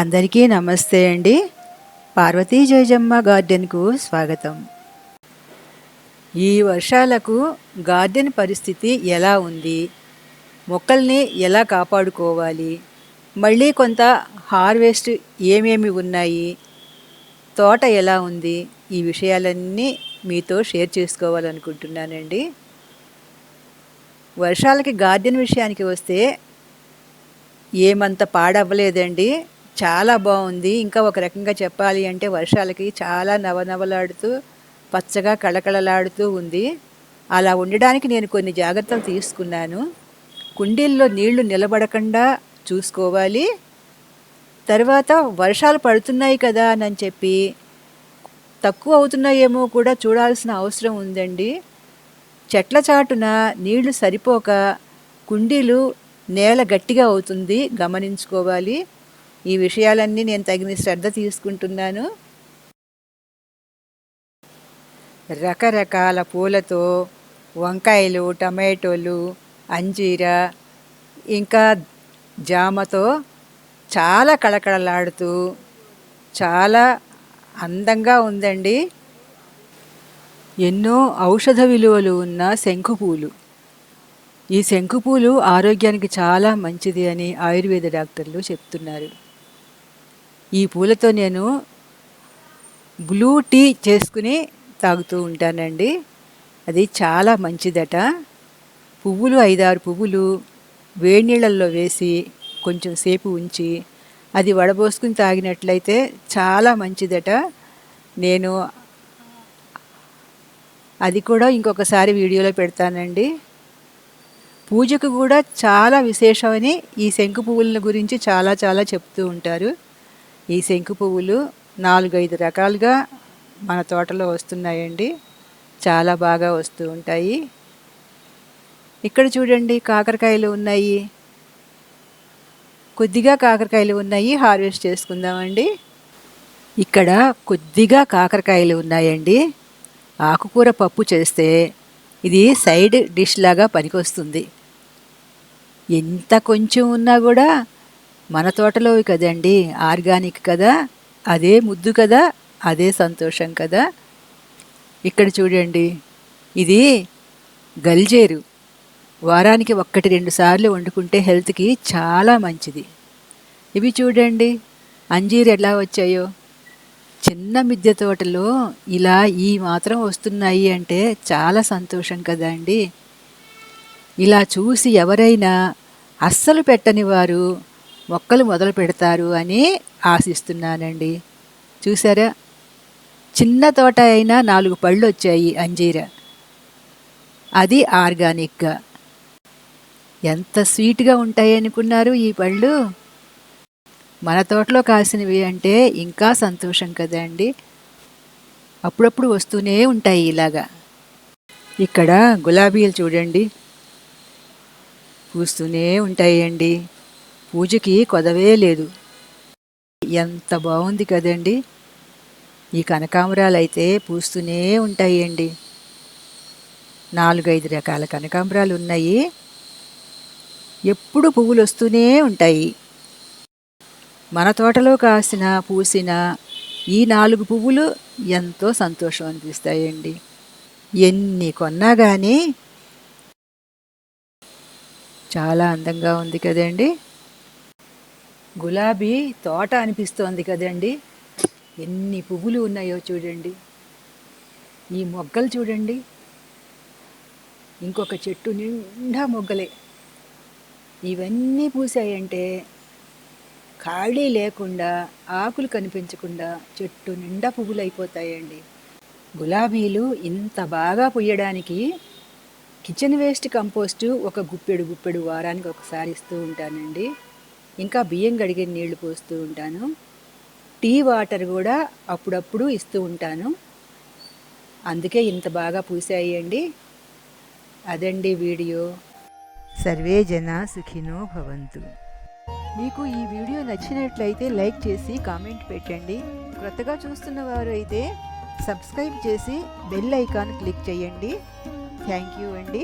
అందరికీ నమస్తే అండి. పార్వతీ జయజమ్మ గార్డెన్కు స్వాగతం. ఈ వర్షాలకు గార్డెన్ పరిస్థితి ఎలా ఉంది? మొక్కల్ని ఎలా కాపాడుకోవాలి? మళ్ళీ కొంత హార్వెస్ట్ ఏమేమి ఉన్నాయి? తోట ఎలా ఉంది? ఈ విషయాలన్నీ మీతో షేర్ చేసుకోవాలనుకుంటున్నానండి. వర్షాలకి గార్డెన్ విషయానికి వస్తే ఏమంత పాడవ్వలేదండి. చాలా బాగుంది. ఇంకా ఒక రకంగా చెప్పాలి అంటే వర్షాలకి చాలా నవనవలాడుతూ పచ్చగా కళకళలాడుతూ ఉంది. అలా ఉండడానికి నేను కొన్ని జాగ్రత్తలు తీసుకున్నాను. కుండీల్లో నీళ్ళు నిలబడకుండా చూసుకోవాలి. తర్వాత వర్షాలు పడుతున్నాయి కదా అని చెప్పి తక్కువ అవుతున్నాయేమో కూడా చూడాల్సిన అవసరం ఉందండి. చెట్ల చాటున నీళ్ళు సరిపోక కుండీలు నేల గట్టిగా అవుతుంది గమనించుకోవాలి. ఈ విషయాలన్నీ నేను తగిన శ్రద్ధ తీసుకుంటున్నాను. రకరకాల పూలతో వంకాయలు టమాటోలు అంజీర ఇంకా జామతో చాలా కళకళలాడుతూ చాలా అందంగా ఉందండి. ఎన్నో ఔషధ విలువలు ఉన్న శంఖుపూలు ఈ శంఖుపూలు ఆరోగ్యానికి చాలా మంచిది అని ఆయుర్వేద డాక్టర్లు చెప్తున్నారు. ఈ పూలతో నేను బ్లూ టీ చేసుకుని తాగుతూ ఉంటానండి. అది చాలా మంచిదట. పువ్వులు ఐదారు పువ్వులు వేడి నీళ్ళల్లో వేసి కొంచెం సేపు ఉంచి అది వడబోసుకుని తాగినట్లయితే చాలా మంచిదట. నేను అది కూడా ఇంకొకసారి వీడియోలో పెడతానండి. పూజకు కూడా చాలా విశేషమని ఈ శంకు పువ్వుల గురించి చాలా చాలా చెప్తూ ఉంటారు. ఈ శంకు పువ్వులు నాలుగైదు రకాలుగా మన తోటలో వస్తున్నాయండి. చాలా బాగా వస్తూ ఉంటాయి. ఇక్కడ చూడండి కాకరకాయలు ఉన్నాయి. కొద్దిగా కాకరకాయలు ఉన్నాయి. హార్వెస్ట్ చేసుకుందామండి. ఇక్కడ కొద్దిగా కాకరకాయలు ఉన్నాయండి. ఆకుకూర పప్పు చేస్తే ఇది సైడ్ డిష్ లాగా పనికొస్తుంది. ఎంత కొంచెం ఉన్నా కూడా మన తోటలోవి కదండి ఆర్గానిక్ కదా అదే ముద్దు కదా అదే సంతోషం కదా. ఇక్కడ చూడండి ఇది గల్జేరు. వారానికి ఒక్కటి రెండు సార్లు వండుకుంటే హెల్త్కి చాలా మంచిది. ఇవి చూడండి అంజీరు ఎలా వచ్చాయో. చిన్న మిద్దె తోటలో ఇలా ఈ మాత్రం వస్తున్నాయి అంటే చాలా సంతోషం కదా అండి. ఇలా చూసి ఎవరైనా అస్సలు పెట్టని వారు మొక్కలు మొదలు పెడతారు అని ఆశిస్తున్నానండి. చూసారా? చిన్న తోట అయినా నాలుగు పళ్ళు వచ్చాయి అంజీర. అది ఆర్గానిక్గా ఎంత స్వీట్గా ఉంటాయి అనుకున్నారు ఈ పళ్ళు? మన తోటలో కాసినవి అంటే ఇంకా సంతోషం కదా అండి. అప్పుడప్పుడు వస్తూనే ఉంటాయి ఇలాగా. ఇక్కడ గులాబీలు చూడండి. పూస్తూనే ఉంటాయండి. పూజకి కొదవే లేదు. ఎంత బాగుంది కదండి. ఈ కనకాంబరాలు అయితే పూస్తూనే ఉంటాయండి. నాలుగైదు రకాల కనకాంబరాలు ఉన్నాయి ఎప్పుడు పువ్వులు వస్తూనే ఉంటాయి. మన తోటలో కాసిన పూసిన ఈ నాలుగు పువ్వులు ఎంతో సంతోషం అనిపిస్తాయండి. ఎన్ని కొన్నా కానీ చాలా అందంగా ఉంది కదండి. గులాబీ తోట అనిపిస్తోంది కదండి. ఎన్ని పువ్వులు ఉన్నాయో చూడండి. ఈ మొగ్గలు చూడండి. ఇంకొక చెట్టు నిండా మొగ్గలే. ఇవన్నీ పూసాయంటే ఖాళీ లేకుండా ఆకులు కనిపించకుండా చెట్టు నిండా పువ్వులు అయిపోతాయండి గులాబీలు ఇంత బాగా పుయ్యడానికి కిచెన్ వేస్ట్ కంపోస్టు ఒక గుప్పెడు గుప్పెడు వారానికి ఒకసారి ఇస్తూ ఉంటానండి. ఇంకా బియ్యం కడిగిన నీళ్ళు పోస్తూ ఉంటాను. టీ వాటర్ కూడా అప్పుడప్పుడు ఇస్తూ ఉంటాను. అందుకే ఇంత బాగా పూసాయి అండి అదండి వీడియో. సర్వే జన సుఖినో భవంతు. మీకు ఈ వీడియో నచ్చినట్లయితే లైక్ చేసి కామెంట్ పెట్టండి. కొత్తగా చూస్తున్న వారు అయితే సబ్స్క్రైబ్ చేసి బెల్ ఐకాన్ క్లిక్ చేయండి. థ్యాంక్ యూ అండి.